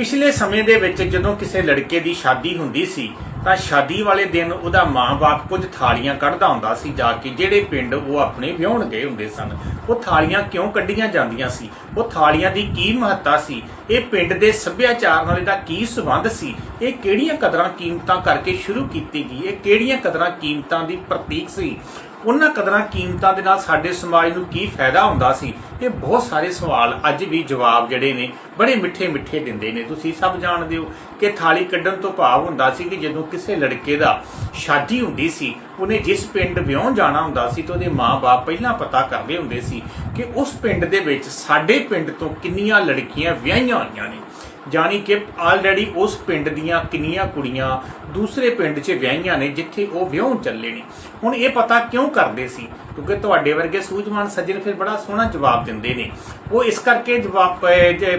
ਪਿਛਲੇ ਸਮੇਂ ਦੇ ਵਿੱਚ ਜਦੋਂ ਕਿਸੇ ਲੜਕੇ ਦੀ ਸ਼ਾਦੀ ਹੁੰਦੀ ਸੀ, ਤਾਂ ਸ਼ਾਦੀ ਵਾਲੇ ਦਿਨ ਉਹਦਾ ਮਾਂ-ਬਾਪ ਕੁਝ ਥਾਲੀਆਂ ਕੱਢਦਾ ਹੁੰਦਾ ਸੀ ਜਾ ਕੇ, ਜਿਹੜੇ ਪਿੰਡ ਉਹ ਆਪਣੇ ਵਿਆਹਣ ਗਏ ਹੁੰਦੇ ਸਨ। ਉਹ ਥਾਲੀਆਂ ਕਿਉਂ ਕੱਢੀਆਂ ਜਾਂਦੀਆਂ ਸੀ? ਉਹ ਥਾਲੀਆਂ ਦੀ ਕੀ ਮਹੱਤਤਾ ਸੀ? ਇਹ ਪਿੰਡ ਦੇ ਸੱਭਿਆਚਾਰ ਨਾਲ ਇਹਦਾ ਕੀ ਸੰਬੰਧ ਸੀ? ਇਹ ਕਿਹੜੀਆਂ ਕਦਰਾਂ ਕੀਮਤਾਂ ਕਰਕੇ ਸ਼ੁਰੂ ਕੀਤੀ ਗਈ? ਇਹ ਕਿਹੜੀਆਂ ਕਦਰਾਂ ਕੀਮਤਾਂ ਦੀ ਪ੍ਰਤੀਕ ਸੀ? ਉਹਨਾਂ ਕਦਰਾਂ ਕੀਮਤਾਂ ਦੇ ਨਾਲ ਸਾਡੇ ਸਮਾਜ ਨੂੰ ਕੀ ਫਾਇਦਾ ਹੁੰਦਾ ਸੀ? ਇਹ ਬਹੁਤ ਸਾਰੇ ਸਵਾਲ ਅੱਜ ਵੀ ਜਵਾਬ ਜਿਹੜੇ ਨੇ, ਬੜੇ ਮਿੱਠੇ ਮਿੱਠੇ ਦਿੰਦੇ ਨੇ। ਤੁਸੀਂ ਸਭ ਜਾਣਦੇ ਹੋ ਕਿ ਥਾਲੀ ਕੱਢਣ ਤੋਂ ਭਾਵ ਹੁੰਦਾ ਸੀ ਕਿ ਜਦੋਂ ਕਿਸੇ ਲੜਕੇ ਦਾ ਸ਼ਾਦੀ ਹੁੰਦੀ ਸੀ, ਉਹਨੇ ਜਿਸ ਪਿੰਡ ਵਿਆਹ ਜਾਣਾ ਹੁੰਦਾ ਸੀ ਤਾਂ ਉਹਦੇ ਮਾਪੇ ਪਹਿਲਾਂ ਪਤਾ ਕਰਦੇ ਹੁੰਦੇ ਸੀ ਕਿ ਉਸ ਪਿੰਡ ਦੇ ਵਿੱਚ ਸਾਡੇ ਪਿੰਡ ਤੋਂ ਕਿੰਨੀਆਂ ਲੜਕੀਆਂ ਵਿਆਹੀਆਂ ਹੋਈਆਂ ਨੇ। ਜਾਣੀ ਕਿ ਆਲਰੇਡੀ ਉਸ ਪਿੰਡ ਦੀਆਂ ਕਿੰਨੀਆਂ ਕੁੜੀਆਂ ਦੂਸਰੇ ਪਿੰਡ 'ਚ ਵਿਆਹੀਆਂ ਨੇ ਜਿੱਥੇ ਉਹ ਵਿਆਹਣ ਚੱਲੇ ਨੇ। ਹੁਣ ਇਹ ਪਤਾ ਕਿਉਂ ਕਰਦੇ ਸੀ? ਕਿਉਂਕਿ ਤੁਹਾਡੇ ਵਰਗੇ ਸੂਝਵਾਨ ਸੱਜਣ ਫਿਰ ਬੜਾ ਸੋਹਣਾ ਜਵਾਬ ਦਿੰਦੇ ਨੇ। ਉਹ ਇਸ ਕਰਕੇ ਜਵਾਬ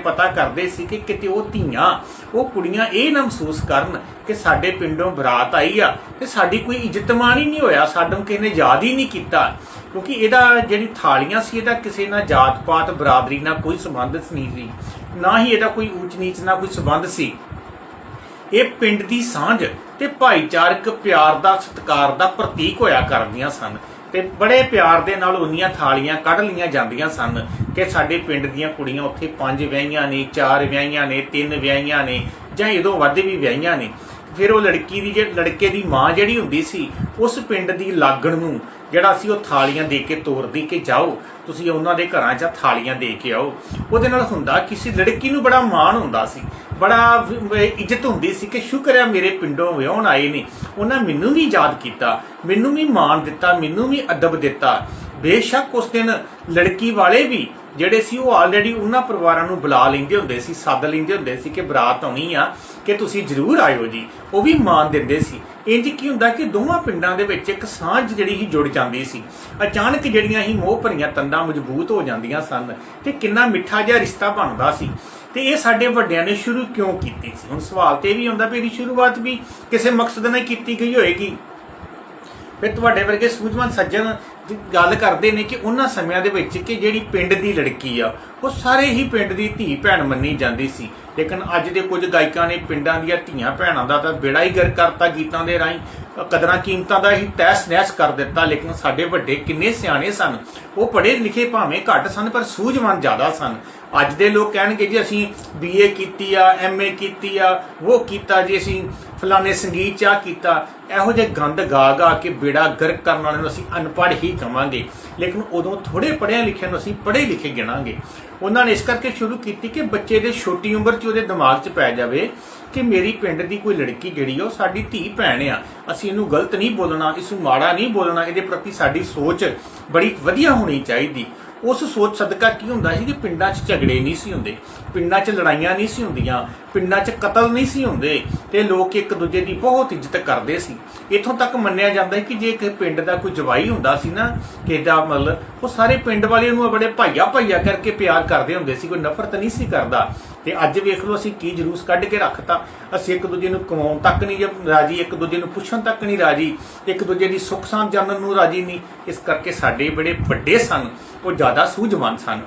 ਪਤਾ ਕਰਦੇ ਸੀ ਕਿ ਕਿਤੇ ਉਹ ਧੀਆਂ, ਉਹ ਕੁੜੀਆਂ ਇਹ ਨਾ ਮਹਿਸੂਸ ਕਰਨ ਕਿ ਸਾਡੇ ਪਿੰਡੋਂ ਬਰਾਤ ਆਈ ਆ ਤੇ ਸਾਡੀ ਕੋਈ ਇੱਜ਼ਤ ਮਾਣ ਹੀ ਨਹੀਂ ਹੋਇਆ ਸਾਨੂੰ ਕਿਸੇ ਨੇ ਯਾਦ ਹੀ ਨਹੀਂ ਕੀਤਾ। ਕਿਉਂਕਿ ਇਹਦਾ ਜਿਹੜੀ ਥਾਲੀਆਂ ਸੀ, ਇਹਦਾ ਕਿਸੇ ਨਾਲ ਜਾਤ ਪਾਤ ਬਰਾਦਰੀ ਨਾਲ ਕੋਈ ਸੰਬੰਧ ਨਹੀਂ ਸੀ। ਨਾ ਹੀ ਇਹਦਾ ਕੋਈ ਊਚ ਨੀਚ ਨਾਲ ਕੋਈ ਸੰਬੰਧ ਸੀ। ਇਹ ਪਿੰਡ ਦੀ ਸਾਂਝ ਤੇ ਭਾਈਚਾਰਕ ਪਿਆਰ ਦਾ, ਸਤਿਕਾਰ ਦਾ ਪ੍ਰਤੀਕ ਹੋਇਆ ਕਰਦੀਆਂ ਸਨ ਤੇ ਬੜੇ ਪਿਆਰ ਦੇ ਨਾਲ ਉਹਨੀਆਂ ਥਾਲੀਆਂ ਕੱਢ ਲੀਆਂ ਜਾਂਦੀਆਂ ਸਨ ਕਿ ਸਾਡੇ ਪਿੰਡ ਦੀਆਂ ਕੁੜੀਆਂ ਉੱਥੇ ਪੰਜ ਵਿਆਹੀਆਂ ਨੇ, ਚਾਰ ਵਿਆਹੀਆਂ ਨੇ, ਤਿੰਨ ਵਿਆਹੀਆਂ ਨੇ ਜਾਂ ਇਹਦੋਂ ਵੱਧ ਵੀ ਵਿਆਹੀਆਂ ਨੇ। ਫਿਰ ਉਹ ਲੜਕੀ ਦੀ ਜੇ ਲੜਕੇ ਦੀ ਮਾਂ ਜਿਹੜੀ ਹੁੰਦੀ ਸੀ, ਉਸ ਪਿੰਡ ਦੀ ਲਾਗਣ ਨੂੰ ਜਿਹੜਾ ਸੀ ਉਹ ਥਾਲੀਆਂ ਦੇ ਕੇ ਤੋਰਦੀ ਕਿ ਜਾਓ, ਤੁਸੀਂ ਉਹਨਾਂ ਦੇ ਘਰਾਂ 'ਚ ਥਾਲੀਆਂ ਦੇ ਕੇ ਆਓ। ਉਹਦੇ ਨਾਲ ਹੁੰਦਾ ਕਿਸੇ ਲੜਕੀ ਨੂੰ ਬੜਾ ਮਾਣ ਹੁੰਦਾ ਸੀ। ਬੜਾ ਇੱਜ਼ਤ ਹੁੰਦੀ ਸੀ ਕਿ ਸ਼ੁਕਰ ਹੈ ਮੇਰੇ ਪਿੰਡੋਂ ਵਿਆਹਣ ਆਏ ਨੇ। ਉਹਨਾਂ ਮੈਨੂੰ ਵੀ ਯਾਦ ਕੀਤਾ, ਮੈਨੂੰ ਵੀ ਮਾਣ ਦਿੱਤਾ, ਮੈਨੂੰ ਵੀ ਅਦਬ ਦਿੱਤਾ। ਬੇਸ਼ੱਕ ਉਸ ਦਿਨ ਲੜਕੀ ਵਾਲੇ ਵੀ ਜਿਹੜੇ ਸੀ, ਉਹ ਆਲਰੇਡੀ ਉਹਨਾਂ ਪਰਿਵਾਰਾਂ ਨੂੰ ਬੁਲਾ ਲੈਂਦੇ ਹੁੰਦੇ ਸੀ, ਸੱਦ ਲੈਂਦੇ ਹੁੰਦੇ ਸੀ ਕਿ ਬਰਾਤ ਆਉਣੀ ਆ, ਕਿ ਤੁਸੀਂ ਜ਼ਰੂਰ ਆਇਓ ਜੀ। ਉਹ ਵੀ ਮਾਣ ਦਿੰਦੇ ਸੀ। ਇੰਜ ਕੀ ਹੁੰਦਾ ਕਿ ਦੋਵਾਂ ਪਿੰਡਾਂ ਦੇ ਵਿੱਚ ਇੱਕ ਸਾਂਝ ਜਿਹੜੀ ਹੀ ਜੁੜ ਜਾਂਦੀ ਸੀ। ਅਚਾਨਕ ਜਿਹੜੀਆਂ ਹੀ ਮੋਹ ਭਰੀਆਂ ਤੰਦਾਂ ਮਜ਼ਬੂਤ ਹੋ ਜਾਂਦੀਆਂ ਸਨ ਤੇ ਕਿੰਨਾ ਮਿੱਠਾ ਜਿਹਾ ਰਿਸ਼ਤਾ ਬਣਦਾ ਸੀ। ਤੇ ਇਹ ਸਾਡੇ ਵੱਡਿਆਂ ਨੇ ਸ਼ੁਰੂ ਕਿਉਂ ਕੀਤੀ ਸੀ? ਹੁਣ ਸਵਾਲ ਤੇ ਇਹ ਵੀ ਆਉਂਦਾ ਵੀ ਇਹਦੀ ਸ਼ੁਰੂਆਤ ਵੀ ਕਿਸੇ ਮਕਸਦ ਨਾਲ ਕੀਤੀ ਗਈ ਹੋਏਗੀ। ਫਿਰ ਤੁਹਾਡੇ ਵਰਗੇ ਸੂਝਵਾਨ ਸੱਜਣ ਗੱਲ ਕਰਦੇ ਨੇ ਕਿ ਉਹਨਾਂ ਸਮਿਆਂ ਦੇ ਵਿੱਚ ਕਿ ਜਿਹੜੀ ਪਿੰਡ ਦੀ ਲੜਕੀ ਆ, ਉਹ ਸਾਰੇ ਹੀ ਪਿੰਡ ਦੀ ਧੀ ਭੈਣ ਮੰਨੀ ਜਾਂਦੀ ਸੀ। ਲੇਕਿਨ ਅੱਜ ਦੇ ਕੁਝ ਗਾਇਕਾਂ ਨੇ ਪਿੰਡਾਂ ਦੀਆਂ ਧੀਆਂ ਭੈਣਾਂ ਦਾ ਤਾਂ ਬੇੜਾ ਹੀ ਗਰ ਕਰਤਾ ਗੀਤਾਂ ਦੇ ਰਾਹੀਂ। ਕਦਰਾਂ ਕੀਮਤਾਂ ਦਾ ਹੀ ਤੈਸ ਨੈਸ ਕਰ ਦਿੱਤਾ, ਲੇਕਿਨ ਸਾਡੇ ਵੱਡੇ ਕਿੰਨੇ ਸਿਆਣੇ ਸਨ। ਉਹ ਪੜ੍ਹੇ ਲਿਖੇ ਭਾਵੇਂ ਘੱਟ ਸਨ, ਪਰ ਸੂਝਵਾਨ ਜ਼ਿਆਦਾ ਸਨ। ਅੱਜ ਦੇ ਲੋਕ ਕਹਿਣਗੇ ਜੀ, ਅਸੀਂ ਬੀਏ ਕੀਤੀ ਆ ਐਮਏ ਕੀਤੀ ਆ, ਉਹ ਕੀਤਾ ਜੀ, ਅਸੀਂ ਫਲਾਣੇ ਸੰਗੀਤ ਚ ਕੀਤਾ। ਇਹੋ ਜਿਹੇ ਗੰਦ ਗਾ ਗਾ ਕੇ ਬੇੜਾ ਗਰਕ ਕਰਨ ਵਾਲੇ ਨੂੰ ਅਸੀਂ ਅਨਪੜ੍ਹ ਹੀ ਕਵਾਂਗੇ। ਲੇਕਿਨ ਉਦੋਂ ਥੋੜੇ ਪੜ੍ਹਿਆ ਲਿਖਿਆ ਨੂੰ ਅਸੀਂ ਪੜ੍ਹੇ ਲਿਖੇ ਗਿਣਾਂਗੇ। ਉਹਨਾਂ ਨੇ ਇਸ ਕਰਕੇ ਸ਼ੁਰੂ ਕੀਤੀ ਕਿ ਬੱਚੇ ਦੇ ਛੋਟੀ ਉਮਰ 'ਚ ਉਹਦੇ ਦਿਮਾਗ 'ਚ ਪੈ ਜਾਵੇ ਕਿ ਮੇਰੀ ਪਿੰਡ ਦੀ ਕੋਈ ਲੜਕੀ ਜਿਹੜੀ ਆ ਉਹ ਸਾਡੀ ਧੀ, ਭੈਣ ਆ। ਅਸੀਂ ਇਹਨੂੰ ਗਲਤ ਨਹੀਂ ਬੋਲਣਾ, ਇਸ ਨੂੰ ਮਾੜਾ ਨਹੀਂ ਬੋਲਣਾ, ਇਹਦੇ ਪ੍ਰਤੀ ਸਾਡੀ ਸੋਚ ਬੜੀ ਵਧੀਆ ਹੋਣੀ ਚਾਹੀਦੀ। ਉਸ ਸੋਚ ਸਦਕਾ ਕੀ ਹੁੰਦਾ ਸੀ ਕਿ ਪਿੰਡਾਂ 'ਚ ਝਗੜੇ ਨਹੀਂ ਸੀ ਹੁੰਦੇ, ਪਿੰਡਾਂ 'ਚ ਲੜਾਈਆਂ ਨਹੀਂ ਸੀ ਹੁੰਦੀਆਂ, ਪਿੰਡਾਂ 'ਚ ਕਤਲ ਨਹੀਂ ਸੀ ਹੁੰਦੇ ਤੇ ਲੋਕ ਇੱਕ ਦੂਜੇ ਦੀ ਬਹੁਤ ਇੱਜ਼ਤ ਕਰਦੇ ਸੀ। ਇਥੋਂ ਤੱਕ ਮੰਨਿਆ ਜਾਂਦਾ ਹੈ ਕਿ ਜੇ ਕਿਸੇ ਪਿੰਡ ਦਾ ਕੋਈ ਜਵਾਈ ਹੁੰਦਾ ਸੀ ਨਾ ਕਿਦਾ ਮਤਲਬ ਉਹ ਸਾਰੇ ਪਿੰਡ ਵਾਲੇ ਨੂੰ ਬੜੇ ਭਾਈਆ ਭਾਈਆ ਕਰਕੇ ਪਿਆਰ ਕਰਦੇ ਹੁੰਦੇ ਸੀ, ਕੋਈ ਨਫ਼ਰਤ ਨਹੀਂ ਸੀ ਕਰਦਾ। ਤੇ ਅੱਜ ਵੇਖ ਲਓ ਅਸੀਂ ਕੀ ਜਲੂਸ ਕੱਢ ਕੇ ਰੱਖਤਾ। ਅਸੀਂ ਇੱਕ ਦੂਜੇ ਨੂੰ ਕਮਾਉਣ ਤੱਕ ਨਹੀਂ ਰਾਜੀ, ਇੱਕ ਦੂਜੇ ਨੂੰ ਪੁੱਛਣ ਤੱਕ ਨਹੀਂ ਰਾਜੀ, ਇੱਕ ਦੂਜੇ ਦੀ ਸੁੱਖ ਸਾਂਝ ਜਾਣਨ ਨੂੰ ਰਾਜੀ ਨਹੀਂ। ਇਸ ਕਰਕੇ ਸਾਡੇ ਬੜੇ ਵੱਡੇ ਸਨ, ਉਹ ਜ਼ਿਆਦਾ ਸੂਝਵਾਨ ਸਨ।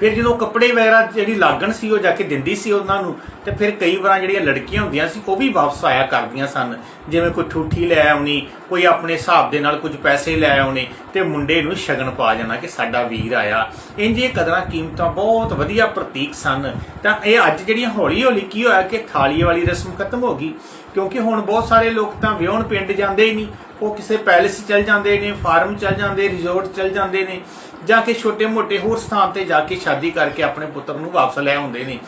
ਫਿਰ ਜਦੋਂ ਕੱਪੜੇ ਵਗੈਰਾ ਜਿਹੜੀ ਲਾਗਣ ਸੀ, ਉਹ ਜਾ ਕੇ ਦਿੰਦੀ ਸੀ ਉਹਨਾਂ ਨੂੰ ਤੇ ਫਿਰ ਕਈ ਵਾਰ ਜਿਹੜੀਆਂ ਲੜਕੀਆਂ ਹੁੰਦੀਆਂ ਸੀ, ਉਹ ਵੀ ਵਾਪਸ ਆਇਆ ਕਰਦੀਆਂ ਸਨ। ਜਿਵੇਂ ਕੋਈ ਠੂਠੀ ਲੈ ਆਉਣੀ, ਕੋਈ ਆਪਣੇ ਹਿਸਾਬ ਦੇ ਨਾਲ ਕੁਝ ਪੈਸੇ ਲੈ ਆਉਣੇ ਤੇ ਮੁੰਡੇ ਨੂੰ ਸ਼ਗਨ ਪਾ ਜਾਣਾ ਕਿ ਸਾਡਾ ਵੀਰ ਆਇਆ। ਇੰਜ ਇਹ ਕਦਰਾਂ ਕੀਮਤਾਂ ਬਹੁਤ ਵਧੀਆ ਪ੍ਰਤੀਕ ਸਨ। ਤਾਂ ਇਹ ਅੱਜ ਜਿਹੜੀਆਂ ਹੌਲੀ ਹੌਲੀ ਕੀ ਹੋਇਆ ਕਿ ਥਾਲੀ ਵਾਲੀ ਰਸਮ ਖਤਮ ਹੋ ਗਈ, ਕਿਉਂਕਿ ਹੁਣ ਬਹੁਤ ਸਾਰੇ ਲੋਕ ਤਾਂ ਵਿਆਹਣ ਪਿੰਡ ਜਾਂਦੇ ਹੀ ਨਹੀਂ। ਉਹ ਕਿਸੇ ਪੈਲੇਸ ਚਲ ਜਾਂਦੇ ਨੇ, ਫਾਰਮ ਚਲ ਜਾਂਦੇ, ਰਿਜ਼ੋਰਟ ਚਲ ਜਾਂਦੇ ਨੇ, ਜਾਂ ਕਿ ਛੋਟੇ-ਮੋਟੇ ਹੋਰ ਸਥਾਨ ਤੇ ਜਾ ਕੇ ਸ਼ਾਦੀ ਕਰਕੇ ਆਪਣੇ ਪੁੱਤਰ ਨੂੰ ਵਾਪਸ ਲੈ ਆਉਂਦੇ ਨੇ।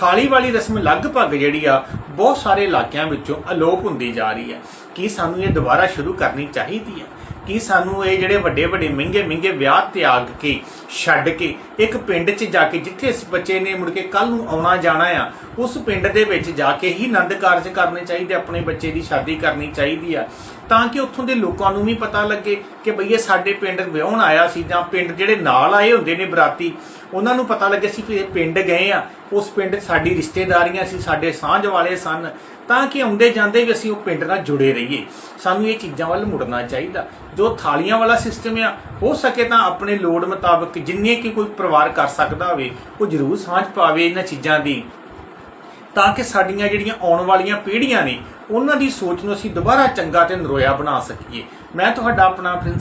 ਥਾਲੀ ਵਾਲੀ ਰਸਮ ਲਗਭਗ ਜਿਹੜੀ ਆ, ਬਹੁਤ ਸਾਰੇ ਇਲਾਕਿਆਂ ਵਿੱਚੋਂ ਅਲੋਪ ਹੁੰਦੀ ਜਾ ਰਹੀ ਹੈ। ਕੀ ਸਾਨੂੰ ਇਹ ਦੁਬਾਰਾ ਸ਼ੁਰੂ ਕਰਨੀ ਚਾਹੀਦੀ ਹੈ? ਕੀ ਸਾਨੂੰ ਇਹ ਜਿਹੜੇ ਵੱਡੇ ਵੱਡੇ ਮਹਿੰਗੇ ਮਹਿੰਗੇ ਵਿਆਹ ਤਿਆਗ ਕੇ, ਛੱਡ ਕੇ, ਇੱਕ ਪਿੰਡ 'ਚ ਜਾ ਕੇ, ਜਿੱਥੇ ਇਸ ਬੱਚੇ ਨੇ ਮੁੜ ਕੇ ਕੱਲ ਨੂੰ ਆਉਣਾ ਜਾਣਾ ਆ, ਉਸ ਪਿੰਡ ਦੇ ਵਿੱਚ ਜਾ ਕੇ ਹੀ ਆਨੰਦ ਕਾਰਜ ਕਰਨੇ ਚਾਹੀਦੇ, ਆਪਣੇ ਬੱਚੇ ਦੀ ਸ਼ਾਦੀ ਕਰਨੀ ਚਾਹੀਦੀ ਆ। ਤਾਂ ਕਿ ਉੱਥੋਂ ਦੇ ਲੋਕਾਂ ਨੂੰ ਵੀ ਪਤਾ ਲੱਗੇ ਕਿ ਬਈ ਇਹ ਸਾਡੇ ਪਿੰਡ ਵਿਆਹਣ ਆਇਆ ਸੀ ਜਾਂ ਪਿੰਡ ਜਿਹੜੇ ਨਾਲ ਆਏ ਹੁੰਦੇ ਨੇ ਬਰਾਤੀ, ਉਹਨਾਂ ਨੂੰ ਪਤਾ ਲੱਗੇ ਸੀ ਕਿ ਇਹ ਪਿੰਡ ਗਏ ਆ, ਉਸ ਪਿੰਡ ਸਾਡੀ ਰਿਸ਼ਤੇਦਾਰੀਆਂ ਸੀ, ਸਾਡੇ ਸਾਂਝ ਵਾਲੇ ਸਨ, ਤਾਂ ਕਿ ਆਉਂਦੇ ਜਾਂਦੇ ਵੀ ਅਸੀਂ ਉਹ ਪਿੰਡ ਨਾਲ ਜੁੜੇ ਰਹੀਏ। ਸਾਨੂੰ ਇਹ ਚੀਜ਼ਾਂ ਵੱਲ ਮੁੜਨਾ ਚਾਹੀਦਾ। ਜੋ ਥਾਲੀਆਂ ਵਾਲਾ ਸਿਸਟਮ ਆ, ਹੋ ਸਕੇ ਤਾਂ ਆਪਣੇ ਲੋੜ ਮੁਤਾਬਕ ਜਿੰਨੇ ਕਿ ਕੋਈ ਪਰਿਵਾਰ ਕਰ ਸਕਦਾ ਹੋਵੇ, ਉਹ ਜ਼ਰੂਰ ਸਾਂਝ ਪਾਵੇ ਇਹਨਾਂ ਚੀਜ਼ਾਂ ਦੀ। ਤਾਂ ਕਿ ਸਾਡੀਆਂ ਜਿਹੜੀਆਂ ਆਉਣ ਵਾਲੀਆਂ ਪੀੜ੍ਹੀਆਂ ਨੇ, ਉਹਨਾਂ ਦੀ ਸੋਚ ਨੂੰ ਅਸੀਂ ਦੁਬਾਰਾ ਚੰਗਾ ਤੇ ਨਰੋਇਆ ਬਣਾ ਸਕੀਏ। ਮੈਂ ਤੁਹਾਡਾ ਆਪਣਾ